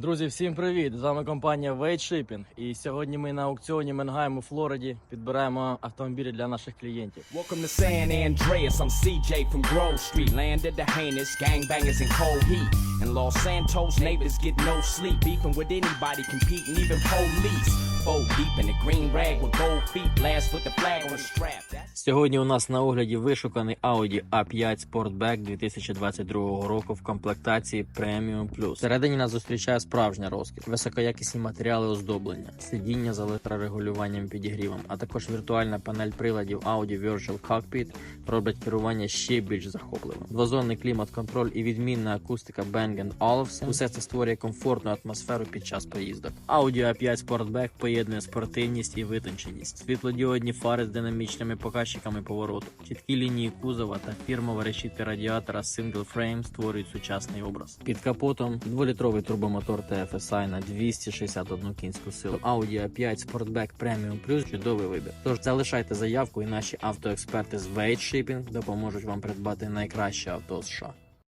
Друзі, всім привіт! З вами компанія Shipping. І сьогодні ми на аукціоні Менгайм у Флориді підбираємо автомобілі для наших клієнтів. Welcome to San Andreas. I'm CJ from Grove Street, land of the heinous gangbangers in cold heat. And Los Santos, neighbors get no sleep, beefing with anybody, competing, even police. Four Сьогодні у нас на огляді вишуканий Audi A5 Sportback 2022 року в комплектації Premium Plus. Всередині нас зустрічає справжня розкіш, високоякісні матеріали оздоблення, сидіння з електрорегулюванням підігрівом, а також віртуальна панель приладів Audi Virtual Cockpit роблять керування ще більш захопливим. Двозонний клімат-контроль і відмінна акустика Bang Olufsen – усе це створює комфортну атмосферу під час поїздок. Audi A5 Sportback поєднує спортивність і витонченість, світлодіодні фари з динамічними показчиками повороту, чіткі лінії кузова та фірмова решітка радіатора Single Frame створюють сучасний образ. Під капотом дволітровий турбомотор TFSI на 261 кінську силу. Audi A5 Sportback Premium Plus – чудовий вибір. Тож залишайте заявку, і наші автоексперти з Wade Shipping допоможуть вам придбати найкраще авто з США.